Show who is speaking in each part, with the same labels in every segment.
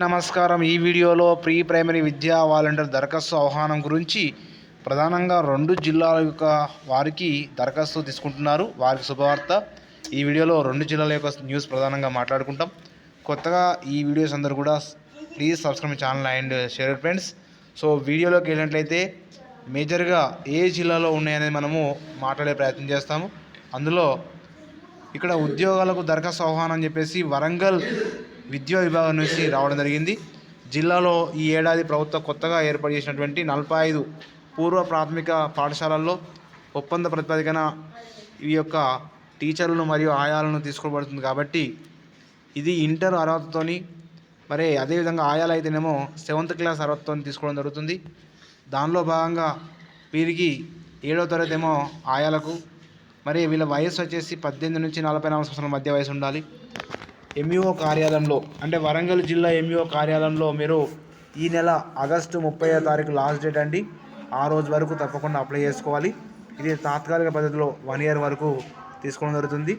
Speaker 1: నమస్కారం. ఈ వీడియోలో ప్రీ ప్రైమరీ విద్యా వాలంటీర్ దరఖాస్తు ఆహ్వానం గురించి ప్రధానంగా రెండు జిల్లాల యొక్క వారికి దరఖాస్తు తీసుకుంటున్నారు. వారికి శుభవార్త. ఈ వీడియోలో రెండు జిల్లాల యొక్క న్యూస్ ప్రధానంగా మాట్లాడుకుంటాం. కొత్తగా ఈ వీడియోస్ అందరూ కూడా please subscribe channel and share friends. So వీడియోలోకి వెళ్ళినట్లయితే మేజర్గా ఏ జిల్లాలో ఉన్నాయనేది మనము మాట్లాడే ప్రయత్నం చేస్తాము. అందులో ఇక్కడ ఉద్యోగాలకు దరఖాస్తు ఆహ్వానం చెప్పేసి వరంగల్ విద్యా విభాగం నుంచి రావడం జరిగింది. జిల్లాలో ఈ ఏడాది ప్రభుత్వం కొత్తగా ఏర్పాటు చేసినటువంటి నలభై ఐదు పూర్వ ప్రాథమిక పాఠశాలల్లో ఒప్పంద ప్రతిపాదికన ఈ యొక్క టీచర్లను మరియు ఆయాలను తీసుకోబడుతుంది కాబట్టి ఇది ఇంటర్ అర్హతతోని మరి అదేవిధంగా ఆయాలు అయితేనేమో సెవెంత్ క్లాస్ అర్హతతో తీసుకోవడం జరుగుతుంది. దానిలో భాగంగా వీరికి ఏడవ తరగతి ఏమో ఆయాలకు మరి వీళ్ళ వయసు వచ్చేసి పద్దెనిమిది నుంచి నలభై నాలుగు సంవత్సరాల మధ్య వయసు ఉండాలి. ఎంఈఓ కార్యాలయంలో అంటే వరంగల్ జిల్లా ఎంఈఓ కార్యాలయంలో మీరు ఈ నెల ఆగస్టు ముప్పై తారీఖు లాస్ట్ డేట్ అండి. ఆ రోజు వరకు తప్పకుండా అప్లై చేసుకోవాలి. ఇది తాత్కాలిక పద్ధతిలో వన్ ఇయర్ వరకు తీసుకోవడం జరుగుతుంది.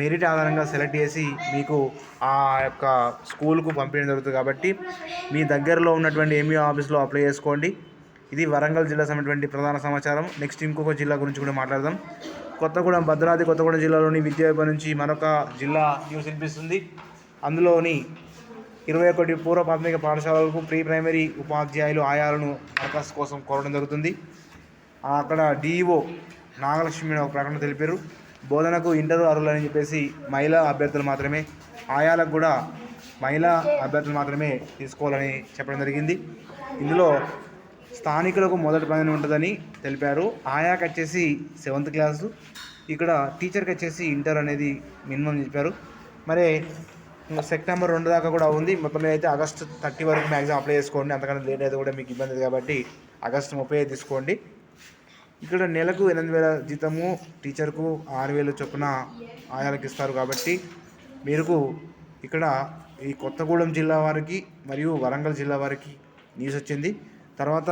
Speaker 1: మెరిట్ ఆధారంగా సెలెక్ట్ చేసి మీకు ఆ యొక్క స్కూల్కు పంపించడం జరుగుతుంది కాబట్టి మీ దగ్గరలో ఉన్నటువంటి ఎంఈఓ ఆఫీస్లో అప్లై చేసుకోండి. ఇది వరంగల్ జిల్లా సంబంధించిన ప్రధాన సమాచారం. నెక్స్ట్ ఇంకొక జిల్లా గురించి కూడా మాట్లాడదాం. కొత్తగూడెం భద్రాద్రి కొత్తగూడెం జిల్లాలోని విద్యా నుంచి మరొక జిల్లా న్యూస్ వినిపిస్తుంది. అందులోని ఇరవై ఒకటి పూర్వ ప్రాథమిక పాఠశాలలకు ప్రీ ప్రైమరీ ఉపాధ్యాయులు ఆయాలను దరఖాస్తు కోసం కోరడం జరుగుతుంది. అక్కడ డిఈఓ నాగలక్ష్మి ఒక ప్రకటన తెలిపారు. బోధనకు ఇంటర్ అర్హులని చెప్పేసి మహిళా అభ్యర్థులు మాత్రమే ఆయాలకు కూడా మహిళా అభ్యర్థులు మాత్రమే తీసుకోవాలని చెప్పడం జరిగింది. ఇందులో స్థానికులకు మొదటి పని ఉంటుందని తెలిపారు. ఆయాకి వచ్చేసి సెవెంత్ క్లాసు ఇక్కడ టీచర్కి వచ్చేసి ఇంటర్ అనేది మినిమం చెప్పారు. మరి సెప్టెంబర్ రెండు దాకా కూడా ఉంది. మొత్తం అయితే ఆగస్టు థర్టీ వరకు మ్యాక్సిమం అప్లై చేసుకోండి. అంతకన్నా లేట్ అయితే కూడా మీకు ఇబ్బంది కాబట్టి ఆగస్టు ముప్పై తీసుకోండి. ఇక్కడ నెలకు ఎనిమిది వేల జీతము టీచర్కు ఆరు వేలు చొప్పున ఆయాలకు ఇస్తారు కాబట్టి మీరు ఇక్కడ ఈ కొత్తగూడెం జిల్లా వారికి మరియు వరంగల్ జిల్లా వారికి న్యూస్ వచ్చింది. తర్వాత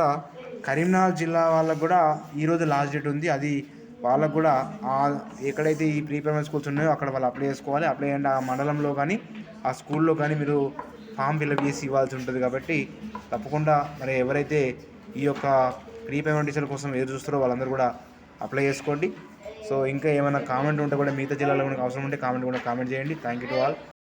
Speaker 1: కరీంనగర్ జిల్లా వాళ్ళకు కూడా ఈరోజు లాస్ట్ డేట్ ఉంది. అది వాళ్ళకు కూడా ఎక్కడైతే ఈ ప్రీ ప్రైమరీ స్కూల్స్ ఉన్నాయో అక్కడ వాళ్ళు అప్లై చేసుకోవాలి. అప్లై అండ్ ఆ మండలంలో కానీ ఆ స్కూల్లో కానీ మీరు ఫామ్ ఫిల్అప్ చేసి ఇవ్వాల్సి ఉంటుంది కాబట్టి తప్పకుండా మరి ఎవరైతే ఈ యొక్క ప్రీ పేమెంట్ టీచర్ కోసం ఎదురు చూస్తారో వాళ్ళందరూ కూడా అప్లై చేసుకోండి. సో ఇంకా ఏమైనా కామెంట్ ఉంటే కూడా మిగతా జిల్లాలో కూడా అవసరం ఉంటే కామెంట్ కూడా కామెంట్ చేయండి. Thank you to all